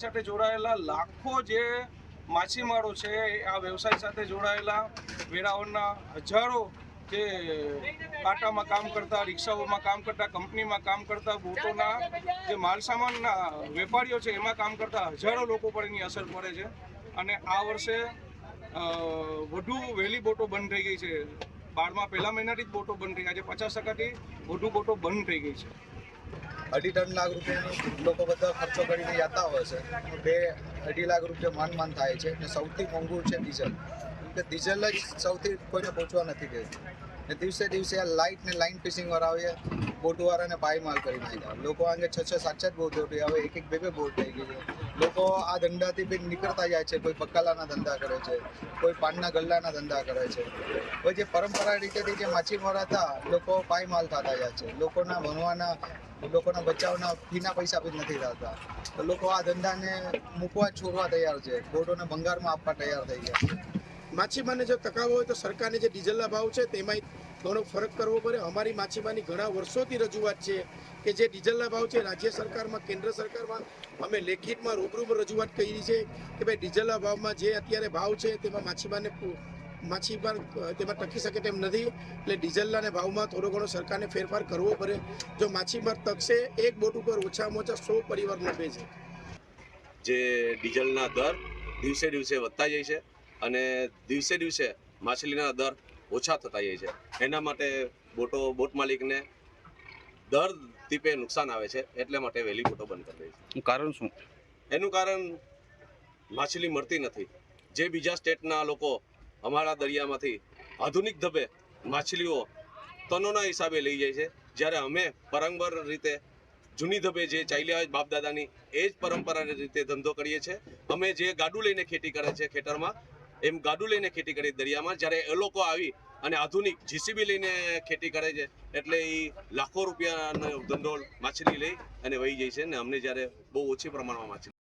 સાથે જોડાયેલા લાખો જે માછીમારો છે આ વ્યવસાય સાથે જોડાયેલા વેરાવળના હજારો જે કાંટામાં કામ કરતા, રિક્ષાઓમાં કામ કરતા, કંપનીમાં કામ કરતા, બોટોના જે માલસામાનના વેપારીઓ છે, એમાં કામ કરતા હજારો લોકો પર એની અસર પડે છે. અને આ વર્ષે વધુ વહેલી બોટો બંધ થઈ ગઈ છે. બારમા પહેલા મહિનાથી જ બોટો બંધ થઈ આજે પચાસ ટકાથી વધુ બોટો બંધ થઈ ગઈ છે. અઢી ત્રણ લાખ રૂપિયા લોકો બધા ખર્ચો કરીને જતા હોય છે. બે અઢી લાખ રૂપિયા માન માન થાય છે ને સૌથી મોંઘું છે ડીઝલ. કે ડીઝલ જ સૌથી કોઈને પહોંચવા નથી દેતું. ને દિવસે દિવસે આ લાઇટ ને લાઇન ફિશિંગ વાળાઓએ બોટવાળાને પાયમાલ કરી નાખ્યા. લોકો આગળ છ છ સાત સાત બોટ હતી, હવે એક એક બે બે બોટ થઈ ગઈ છે. લોકો આ ધંધાથી બી નીકળતા જાય છે, કોઈ બકાલાના ધંધા કરે છે, કોઈ પાનના ગલ્લાના ધંધા કરે છે. કોઈ જે પરંપરા રીતેથી જે માછીમારા હતા, લોકો પાયમાલ થતા જાય છે. લોકોના ભણવાના, લોકોના બચાવના ફીના પૈસા બી નથી થતા. તો લોકો આ ધંધાને મૂકવા છોડવા તૈયાર છે. બોટોને ભંગારમાં આપવા તૈયાર થઈ ગયા છે. માછીમારને જો તકાવ હોય તો સરકારને જે ડીઝલના ભાવ છે તેમાંય ઘણો ફરક કરવો પડે. અમારી માછીમારની ઘણા વર્ષોથી રજૂઆત છે કે જે ડીઝલના ભાવ છે રાજ્ય સરકારમાં, કેન્દ્ર સરકારમાં અમે લેખિતમાં રૂબરૂમાં રજૂઆત કરી છે કે ભાઈ ડીઝલના ભાવમાં જે અત્યારે ભાવ છે તેમાં માછીમારને માછીમાર, તેમાં ટકી શકે તેમ નથી. એટલે ડીઝલના ભાવમાં થોડો ઘણો સરકારને ફેરફાર કરવો પડે. જો માછીમાર તકશે, એક બોટ ઉપર ઓછામાં ઓછા સો પરિવાર નફે છે જે ડીઝલના દર દિવસે દિવસે વધતા જાય છે. અને દિવસે દિવસે માછલીના દર ઓછા થતા જાય છે. એના માટે બોટો બોટ માલિકને દર ટીપે નુકસાન આવે છે એટલે માટે વહેલી બોટો બંધ કરી દે છે. કારણ શું? એનું કારણ માછલી મળતી નથી. જે બીજા સ્ટેટના લોકો અમારા દરિયામાંથી આધુનિક ધબે માછલીઓ તનોના હિસાબે લઈ જાય છે જ્યારે અમે પરંપર રીતે જૂની ધબે જે ચાલ્યા હોય બાપ દાદાની એ જ પરંપરા રીતે ધંધો કરીએ છીએ. અમે જે ગાડું લઈને ખેતી કરે છે ખેતરમાં એમ ગાડું લઈને ખેતી કરી દરિયામાં. જ્યારે એ લોકો આવી અને આધુનિક જીસીબી લઈને ખેતી કરે છે, એટલે એ લાખો રૂપિયાનો ધંધો માછલી લઈ અને વહી જાય છે અને અમને જ્યારે બહુ ઓછી પ્રમાણમાં માછલી